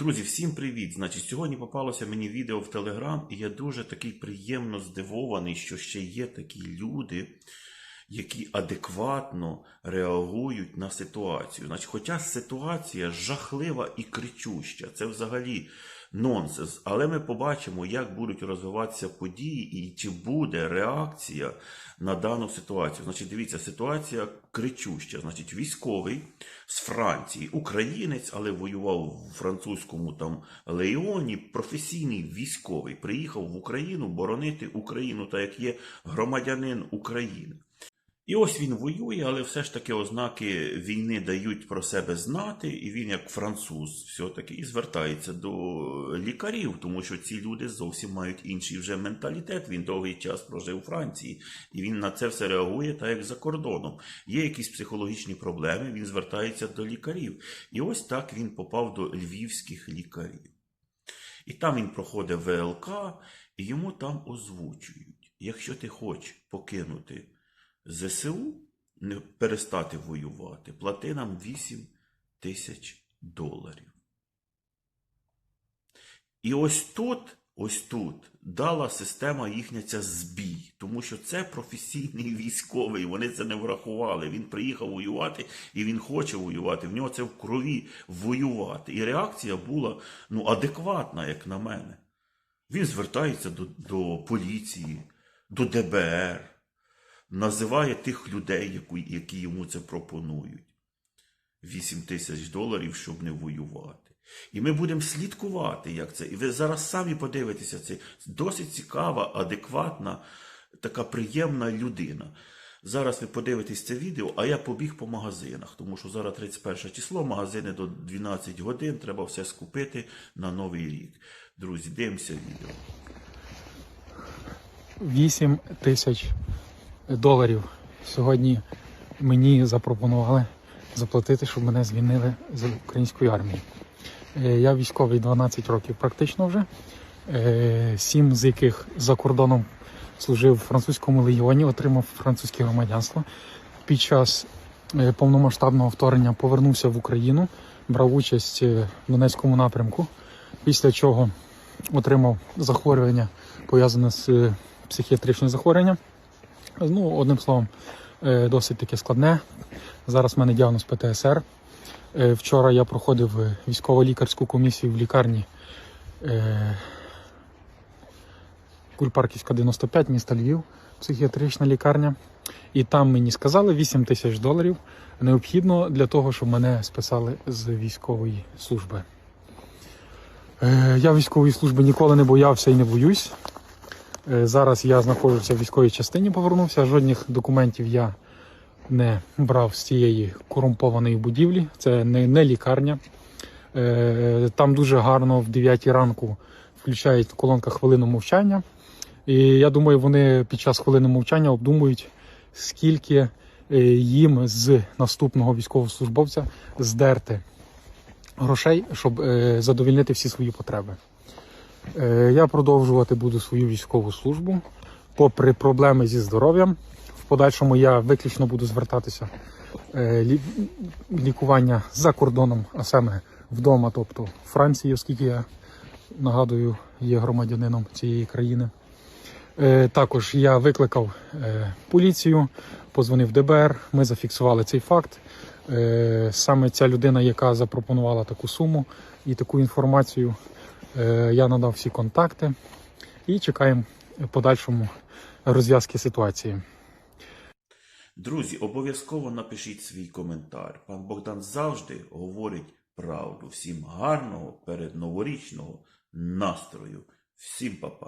Друзі, всім привіт! Значить, сьогодні попалося мені відео в Телеграм, і я дуже такий приємно здивований, що ще є такі люди, які адекватно реагують на ситуацію. Значить, хоча ситуація жахлива і кричуща, це взагалі нонсенс. Але ми побачимо, як будуть розвиватися події і чи буде реакція на дану ситуацію. Значить, дивіться, ситуація кричуща. Значить, військовий з Франції, українець, але воював в французькому там леоні, професійний військовий, приїхав в Україну боронити Україну, так як є громадянин України. І ось він воює, але все ж таки ознаки війни дають про себе знати, і він, як француз, все-таки і звертається до лікарів, тому що ці люди зовсім мають інший вже менталітет. Він довгий час прожив у Франції, і він на це все реагує так, як за кордоном. Є якісь психологічні проблеми, він звертається до лікарів. І ось так він попав до львівських лікарів. І там він проходить ВЛК, і йому там озвучують: якщо ти хочеш покинути. ЗСУ не перестати воювати, плати нам 8 тисяч доларів. І ось тут, ось тут дала система їхня ця збій, тому що це професійний військовий, вони це не врахували. Він приїхав воювати і він хоче воювати. В нього це в крові воювати. І реакція була ну, адекватна, як на мене. Він звертається до, до поліції, до ДБР називає тих людей, які, йому це пропонують. 8 тисяч доларів, щоб не воювати. І ми будемо слідкувати, як це. І ви зараз самі подивитеся, це досить цікава, адекватна, така приємна людина. Зараз ви подивитесь це відео, а я побіг по магазинах, тому що зараз 31 число, магазини до 12 годин, треба все скупити на новий рік. Друзі, дивимося відео. 8 тисяч доларів сьогодні мені запропонували заплатити, щоб мене звільнили з української армії. Е, Я військовий 12 років практично вже, е, сім з яких за кордоном служив в французькому легіоні, отримав французьке громадянство. Під час е, повномасштабного вторгнення повернувся в Україну, брав участь в Донецькому напрямку, після чого отримав захворювання, пов'язане з психіатричним захворюванням. Ну, одним словом, е, досить таке складне. Зараз в мене діагноз ПТСР. Е, Вчора я проходив е, військово-лікарську комісію в лікарні Кульпарківська 95, міста Львів, психіатрична лікарня. І там мені сказали 8 тисяч доларів необхідно для того, щоб мене списали з військової служби. Я військової служби ніколи не боявся і не боюсь. Е, Зараз я знаходжуся в військовій частині, повернувся. Жодних документів я не брав з цієї корумпованої будівлі. Це не, не лікарня. Е, Там дуже гарно в 9 ранку включають колонка хвилину мовчання. І я думаю, вони під час хвилини мовчання обдумують, скільки е, їм з наступного військовослужбовця здерти грошей, щоб задовільнити всі свої потреби. Е, Я продовжувати буду свою військову службу. Попри проблеми зі здоров'ям, в подальшому я виключно буду звертатися е, лі- лікування за кордоном, а саме вдома, тобто Франції, оскільки я нагадую, є громадянином цієї країни. Е, Також я викликав поліцію, позвонив ДБР. Ми зафіксували цей факт. Саме ця людина, яка запропонувала таку суму і таку інформацію, я надав всі контакти і чекаємо подальшому розв'язки ситуації. Друзі, обов'язково напишіть свій коментар. Пан Богдан завжди говорить правду. Всім гарного передноворічного настрою. Всім па-па.